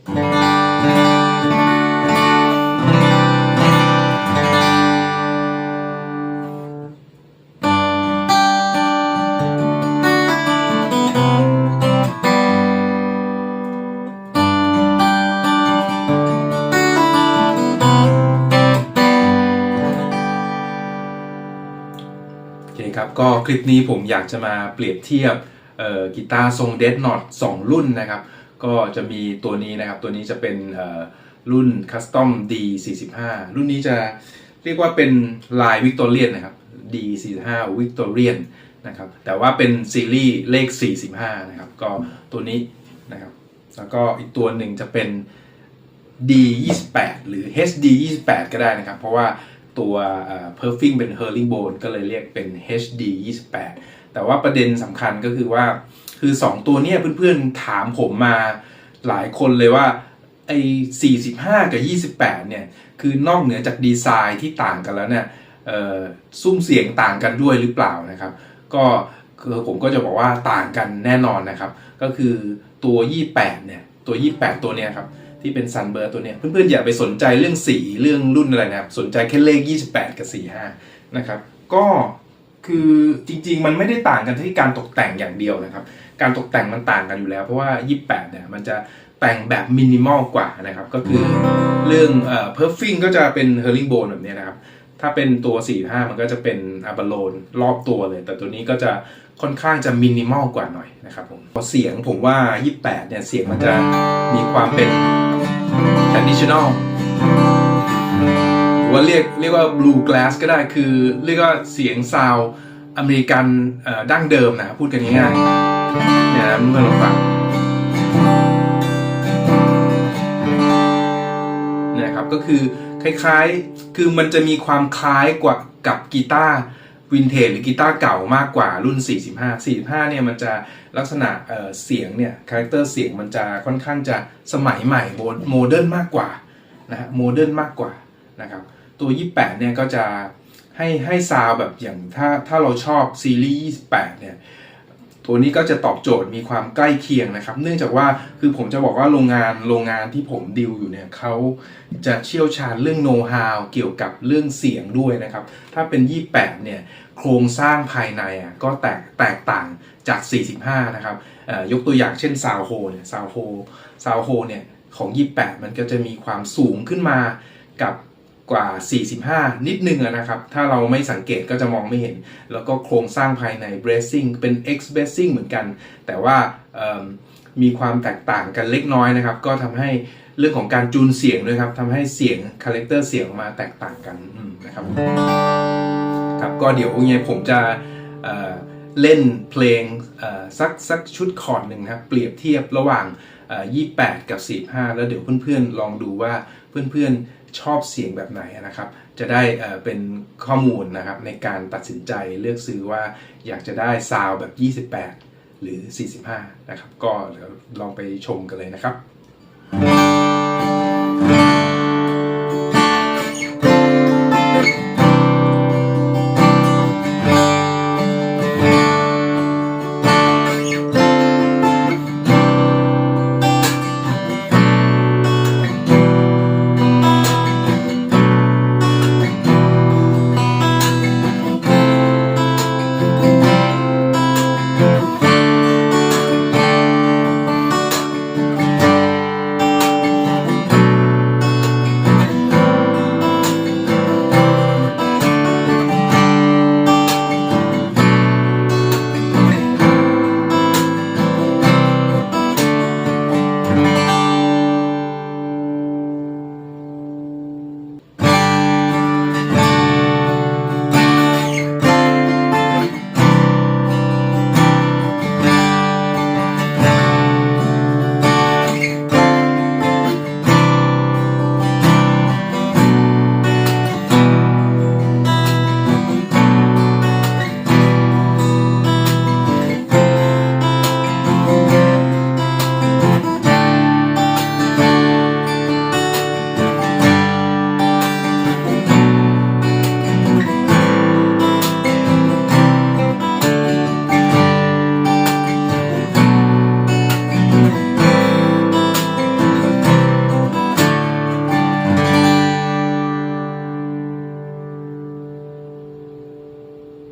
โอเคครับก็คลิปนี้ผมอยากจะมาเปรียบเทียบกีตาร์ทรงเดดนอต2รุ่นนะครับ ก็จะมีตัวนี้นะครับ ตัวนี้จะเป็นเอ่อรุ่น Custom D45 รุ่นนี้จะเรียกว่าเป็นลายวิกตอเรียนนะครับ D45 วิกตอเรียนนะครับ แต่ว่าเป็นซีรีส์เลข 45 นะครับ ก็ตัวนี้นะครับ แล้วก็อีกตัวหนึ่งจะเป็น D28 หรือ HD28 ก็ได้นะครับ เพราะว่าตัวเอ่อ Perfing เป็น Herringbone ก็เลยเรียกเป็น HD28 แต่ว่าประเด็นสำคัญก็คือว่า คือ 2 ตัวเนี้ยเพื่อนๆถามผมมาหลายคนเลยว่าไอ้45 กับ 28 เนี่ย คือนอกเหนือจากดีไซน์ที่ต่างกันแล้วเนี่ยเออซุ้มเสียงต่างกันด้วยหรือเปล่านะครับ ก็คือผมก็จะบอกว่าต่างกันแน่นอนนะครับ ก็คือตัว 28 เนี่ย ตัว 28 ตัวเนี้ยครับ ที่เป็นซันเบอร์ตัวเนี้ยเพื่อนๆอย่าไปสนใจเรื่องสีเรื่องรุ่นอะไรนะครับ สนใจแค่เลข 28 กับ 45 นะครับ ก็ คือจริงๆ มันไม่ได้ต่างกันที่การตกแต่งอย่างเดียวนะครับ การตกแต่งมันต่างกันอยู่แล้วเพราะว่า 28 เนี่ยมันจะแต่งแบบมินิมอลกว่านะครับ ก็คือเรื่องเอ่อ perfing ก็จะเป็น herringbone แบบนี้นะครับ ถ้าเป็นตัว 45 มันก็จะเป็นอาบาโลนรอบตัวเลย แต่ตัวนี้ก็จะค่อนข้างจะมินิมอลกว่าหน่อยนะครับผมพอเสียงผมว่า 28 เนี่ยเสียงมันจะมีความเป็น traditional รือว่าเรียกเรียกว่า blue glass ก็ได้คือเรียกว่าเสียงซาวอเมริกันดั้งเดิมนะพูดกันง่ายๆเนี่ยนะเพื่อนๆลองฟังนี่ยครับก็คือคล้ายๆ คือมันจะมีความคล้ายกว่ากับกีตาร์วินเทจหรือกีตาร์เก่ามากกว่ารุ่น 45 45 เนี่ยมันจะลักษณะเเสียงเนี่ยคาแรคเตอร์เสียงมันจะค่อนข้างจะสมัยใหม่โมเดิร์นมากกว่านะฮะโมเดิร์นมากกว่านะครับ ตัว 28 เนี่ยก็จะให้ให้ซาวแบบอย่างถ้าถ้าเราชอบซีรีส์28 เนี่ย ตัวนี้ก็จะตอบโจทย์มีความใกล้เคียงนะครับ เนื่องจากว่าคือผมจะบอกว่าโรงงานโรงงานที่ผมดิวอยู่เนี่ยเขาจะเชี่ยวชาญเรื่องโน้ตฮาวเกี่ยวกับเรื่องเสียงด้วยนะครับ ถ้าเป็น 28 เนี่ยโครงสร้างภายในอะก็แตกแตกต่างจาก 45 นะครับอ่อยกตัวอย่างเช่นซาวโฮเนี่ยซาวโฮซาวโฮเนี่ยของ 28 มันก็จะมีความสูงขึ้นมากับ กว่า 45 นิดนึงนะครับ ถ้าเราไม่สังเกตก็จะมองไม่เห็น แล้วก็โครงสร้างภายใน bracing เป็น X bracing เหมือนกัน แต่ว่ามีความแตกต่างกันเล็กน้อยนะครับ ก็ทำให้เรื่องของการจูนเสียงด้วยครับทำให้เสียงคาแรคเตอร์เสียงออกมาแตกต่างกันนะครับครับก็เดี๋ยวยังไงผมจะเเล่นเพลงสักสักชุดคอร์ดหนึ่งนะครับเปรียบเทียบระหว่าง 28 กับ 45 แล้วเดี๋ยวเพื่อนๆ ลองดูว่าเพื่อนๆ ชอบเสียงแบบไหนนะครับ จะได้เป็นข้อมูลนะครับในการตัดสินใจเลือกซื้อว่าอยากจะได้ซาวแบบ 28 หรือ 45 นะครับ ก็เดี๋ยวลองไปชมกันเลยนะครับ